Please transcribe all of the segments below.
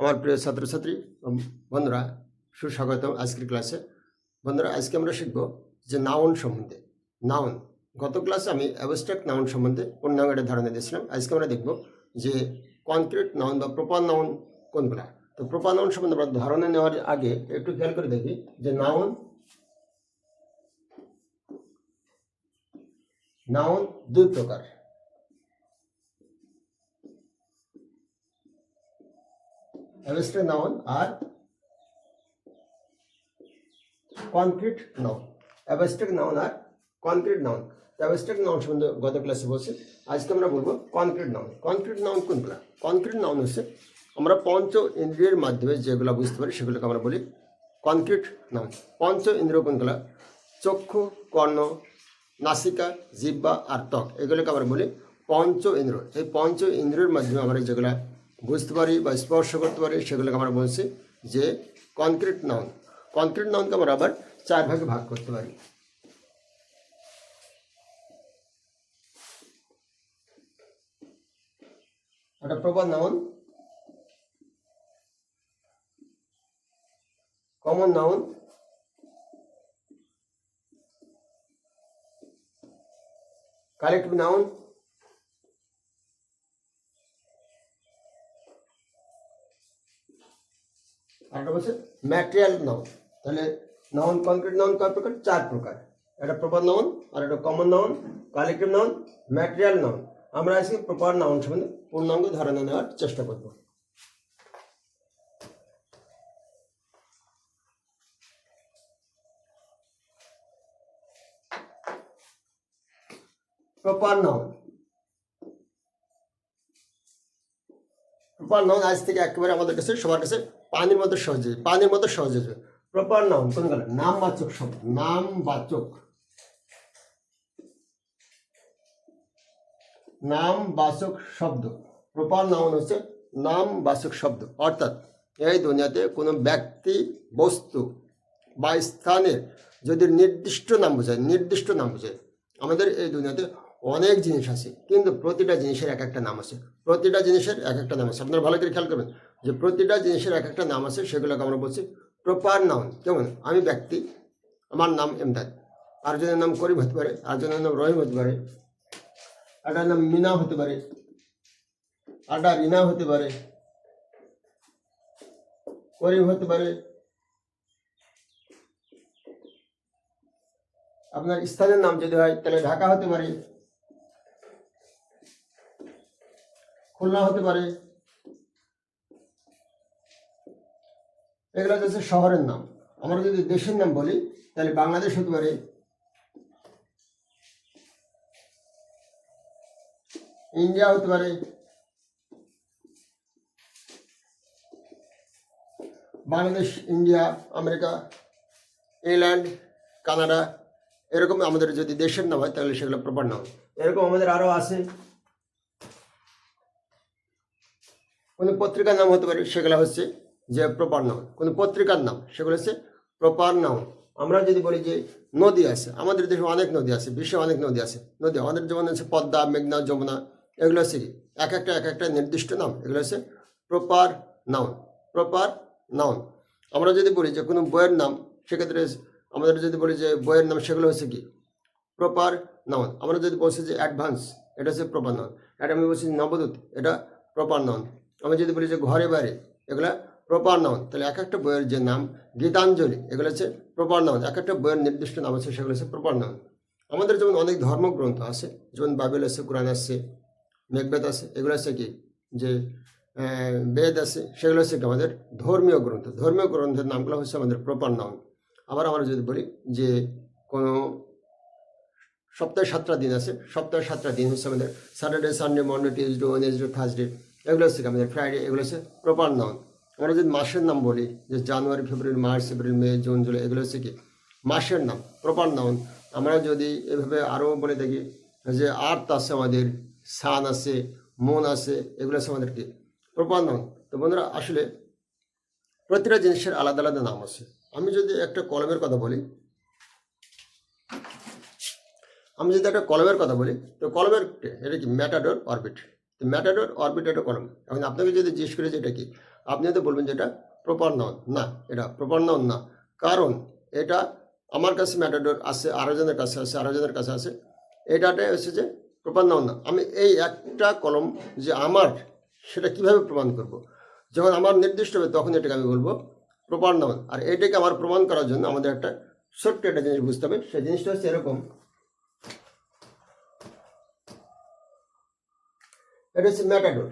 আমার প্রিয় ছাত্রছাত্রী বন্ধুরা সুস্বাগত আজকের ক্লাসে। বন্ধুরা, আজকে আমরা শিখব যে নাউন সম্বন্ধে। নাউন গত ক্লাসে আমি অ্যাবস্ট্রাক্ট নাউন সম্বন্ধে পূর্ণাঙ্গের ধারণা দিয়েছিলাম। আজকে আমরা দেখব যে কনক্রিট নাউন বা প্রপার নাউন কোনগুলা। তো প্রপার নাউন সম্বন্ধে আমরা ধারণা নেওয়ার আগে একটু খেয়াল করে দেখি যে নাউন নাউন দুই প্রকার। অ্যাবস্ট্রাক্ট নাউন আর কনক্রিট নাউন অ্যাবস্ট্রাক্ট নাউন আর কনক্রিট নাউন অ্যাবস্ট্রাক্ট নাউন সম্বন্ধে গত ক্লাসে বলছি। আজকে আমরা বলব কনক্রিট নাউন কনক্রিট নাউন কোনগুলা? কনক্রিট নাউন হচ্ছে আমরা পঞ্চ ইন্দ্রিয়ের মাধ্যমে যেগুলো বুঝতে পারি সেগুলোকে আমরা বলি কনক্রিট নাউন পঞ্চ ইন্দ্রিয় কোনগুলা? চক্ষু, কর্ণ, নাসিকা জিব্বা আর ত্বক। এগুলোকে আমরা বলি পঞ্চ ইন্দ্র এই পঞ্চ ইন্দ্রিয়ের মাধ্যমে আমরা যেগুলা বুঝতে পারি বা স্পর্শ করতে পারি সেগুলোকে আমরা বলছি যে কনক্রিট নাউন কনক্রিট নাউনকে আমরা আবার চার ভাগে ভাগ করতে পারি। একটা proper noun common noun collective noun বলছে ম্যাটেরিয়াল নাউন তাহলে নাউন কনক্রিট নাউন কয় প্রকার চার প্রকার। একটা প্রপার নাউন আর একটা common noun collective noun material noun আমরা আজকে প্রপার নাউন সম্বন্ধে পূর্ণাঙ্গ ধারণা নেওয়ার চেষ্টা করব। প্রপার নাউন প্রপার নাউন আজ থেকে একেবারে আমাদের কাছে, সবার কাছে পানির মতো সহজে, পানির মতো সহজে প্রপার নাউন কোন গেল? নামবাচক শব্দ, নামবাচক। নামবাচক শব্দ প্রপার নাউন হচ্ছে নামবাচক শব্দ। অর্থাৎ এই দুনিয়াতে কোনো ব্যক্তি, বস্তু বা স্থানের যদি নির্দিষ্ট নাম বোঝায়, নির্দিষ্ট নাম বোঝায়, আমাদের এই দুনিয়াতে অনেক জিনিস আছে, কিন্তু প্রতিটা জিনিসের এক একটা নাম আছে। প্রতিটা জিনিসের এক একটা নাম আছে। আপনারা ভালো করে খেয়াল করবেন যে প্রতিটা জিনিসের এক একটা নাম আছে, সেগুলোকে আমরা বলছি প্রপার নাউন যেমন আমি ব্যক্তি, আমার নাম এমদাদ। আরেকজনের নাম করিম হতে পারে, আরেকজনের নাম রহিম হতে পারে আরেকটার নাম মিনা হতে পারে, আরেকটা রিনা হতে পারে, করিম হতে পারে। আপনার স্থানের নাম যদি হয়, তাহলে ঢাকা হতে পারে খুলনা হতে পারে। এগুলো হচ্ছে শহরের নাম। আমরা যদি দেশের নাম বলি, তাহলে বাংলাদেশ হতে পারে। ইন্ডিয়া হতে পারে। Bangladesh, India, America, England, Canada, এরকম আমাদের যদি দেশের নাম হয়, তাহলে সেগুলো প্রপার নাম। এরকম আমাদের আরও আছে। কোনো পত্রিকার নাম হতে পারে, সেগুলো হচ্ছে যে প্রপার নাউন কোনো পত্রিকার নাম, সেগুলো হচ্ছে প্রপার নাউন আমরা যদি বলি যে নদী আছে, আমাদের দেশে অনেক নদী আছে, বিশ্বে অনেক নদী আছে। নদী আমাদের যেমন আছে পদ্মা, মেঘনা, যমুনা, এগুলো হচ্ছে এক একটা এক একটা নির্দিষ্ট নাম। এগুলো হচ্ছে প্রপার নাউন প্রপার নাউন আমরা যদি বলি যে কোনো বইয়ের নাম, সেক্ষেত্রে আমাদের যদি বলি যে বইয়ের নাম, সেগুলো হচ্ছে কি? প্রপার নাউন আমরা যদি বলছি যে অ্যাডভান্স এটা হচ্ছে প্রপার নাউন এটা আমি বলছি নবদূত, এটা প্রপার নাউন আমি যদি বলি যে ঘরে বাড়ি, এগুলা প্রপার নাউন তাহলে এক একটা বইয়ের যে নাম, গীতাঞ্জলি, এগুলো হচ্ছে প্রপার নাউন এক একটা বইয়ের নির্দিষ্ট নাম আছে, সেগুলো হচ্ছে প্রপার নাউন আমাদের যেমন অনেক ধর্মগ্রন্থ আছে, যেমন বাইবেল আছে, কোরআন আছে, মেঘবেদ আছে, এগুলো হচ্ছে কি? যে বেদ আছে, সেগুলো হচ্ছে কি? আমাদের ধর্মীয় গ্রন্থ। ধর্মীয় গ্রন্থের নামগুলো হচ্ছে আমাদের প্রপার নাউন আবার আমরা যদি বলি যে, কোনো সপ্তাহে সাতটা দিন আছে, সপ্তাহে সাতটা দিন হচ্ছে আমাদের Saturday Sunday Monday Tuesday Wednesday Thursday এগুলো হচ্ছে আমাদের ফ্রাইডে এগুলো হচ্ছে প্রপার নাউন আমরা যদি মাসের নাম বলি, যে January, February, March, April, May, June, July, এগুলো হচ্ছে কি? মাসের নাম প্রপার নাউন আমরা যদি এভাবে আরও বলে থাকি, যে আর্থ আছে আমাদের, সান আছে, মন আছে, এগুলো আছে আমাদের কি? প্রপার নাউন তো বন্ধুরা, আসলে প্রতিটা জিনিসের আলাদা আলাদা নাম আছে। আমি যদি একটা কলমের কথা বলি, আমি যদি একটা কলমের কথা বলি, তো কলমের এটা কি? ম্যাটাডোর অরবিট ম্যাটাডোর অরবিট একটা কলম এখন আপনাকে যদি জিজ্ঞেস করে যে এটা কি, আপনি হয়তো বলবেন যে এটা প্রপার নাউন না, এটা প্রপার নাউন না। কারণ এটা আমার কাছে ম্যাটাডোর আছে আরও জনের কাছে আছে আরও জনের কাছে আছে। এটাতে হচ্ছে যে প্রপার নাউন না। আমি এই একটা কলম যে আমার, সেটা কীভাবে প্রমাণ করব? যখন আমার নির্দিষ্ট হবে, তখন এটাকে আমি বলব প্রপার নাউন আর এটাকে আমার প্রমাণ করার জন্য আমাদের একটা ছোট্ট একটা জিনিস বুঝতে হবে। সেই জিনিসটা হচ্ছে এরকম। এটা হচ্ছে ম্যাটাডোর।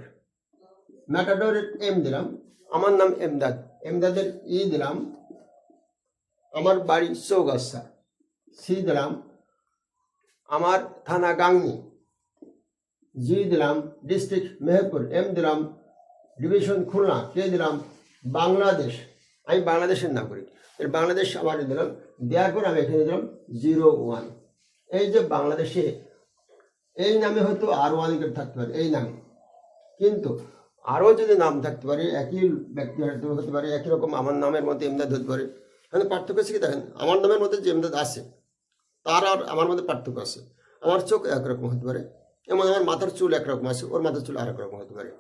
ম্যাটাডোরের এম দিলাম। আমার নাম এমদাদ। এমদাদের ই দিলাম। আমার বাড়ি চৌগাছা। সি দিলাম। আমার থানা গাংনি। জি দিলাম। ডিস্ট্রিক্ট মেহেরপুর। এম দিলাম। ডিভিশন খুলনা। কে দিলাম? বাংলাদেশ। আমি বাংলাদেশের নাগরিক। এর বাংলাদেশ আমার দিলাম। দেওয়ার পর আমি এখানে দিলাম জিরো ওয়ান। এই যে বাংলাদেশে এই নামে হয়তো আর ওয়ান থাকতে পারে, এই নামে। কিন্তু আরও যদি নাম থাকতে পারে, একই ব্যক্তি হয়তো হতে পারে, একই রকম আমার নামের মধ্যে এমদাদ হতে পারে। মানে পার্থক্য আছে কি দেখেন, আমার নামের মধ্যে যে এমদাদ আছে, তার আর আমার মধ্যে পার্থক্য আছে। আমার চোখ একরকম হতে পারে এমন আমার মাথার চুল একরকম আছে, ওর মাথার চুল আরেক রকম হতে পারে।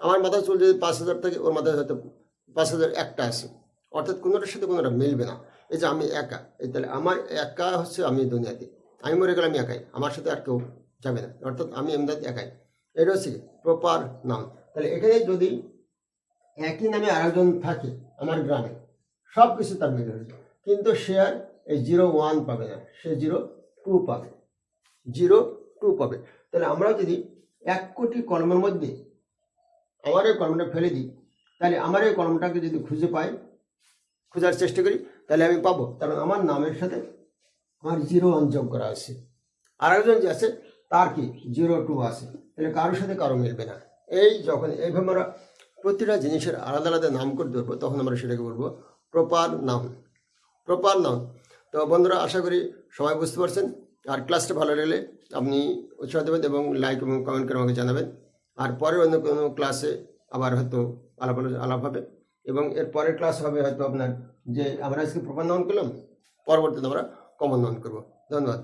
আমার মাথার চুল যদি পাঁচ হাজার থাকে, ওর মাথায় হয়তো পাঁচ হাজার একটা আছে। অর্থাৎ কোনোটার সাথে কোনোটা মিলবে না। এই যে আমি একা, এই তাহলে আমার একা হচ্ছে আমি দুনিয়াতে। আমি মরে গেলে আমি একাই, আমার সাথে আর কেউ যাবে না। অর্থাৎ আমি এমদাদ একাই। এটা হচ্ছে প্রপার নাম। তাহলে এখানে যদি একই নামে আরেকজন থাকে আমার গ্রামে সব কিছু তার মিলে হয়েছে কিন্তু সে আর এই জিরো ওয়ান পাবে না। সে জিরো টু পাবে। জিরো টু পাবে। তাহলে আমরা যদি এক কোটি কলমের মধ্যে আমার এই কলমটা ফেলে দিই, তাহলে আমার এই কলমটাকে যদি খুঁজে পাই, খোঁজার চেষ্টা করি, তাহলে আমি পাবো। কারণ আমার নামের সাথে আমার জিরো ওয়ান যোগ করা আছে। আর একজন যে আছে তার কি? জিরো টু আছে। তাহলে কারোর সাথে কারও মিলবে না। এই যখন এইভাবে আমরা প্রতিটা জিনিসের আলাদা আলাদা নাম করে ধরবো, তখন আমরা সেটাকে বলব প্রপার নাম প্রপার নাম তো বন্ধুরা, আশা করি সবাই বুঝতে পারছেন। আর ক্লাসটা ভালো লাগলে আপনি উৎসাহ দেবেন এবং লাইক এবং কমেন্ট করে আমাকে জানাবেন। আর পরে অন্য কোনো ক্লাসে আবার হয়তো আলাপ আলাপ হবে। এবং এর পরের ক্লাস হবে হয়তো আপনার যে আমরা আজকে প্রপার নাউন করলাম, পরবর্তীতে আমরা কমন নাউন করব। ধন্যবাদ।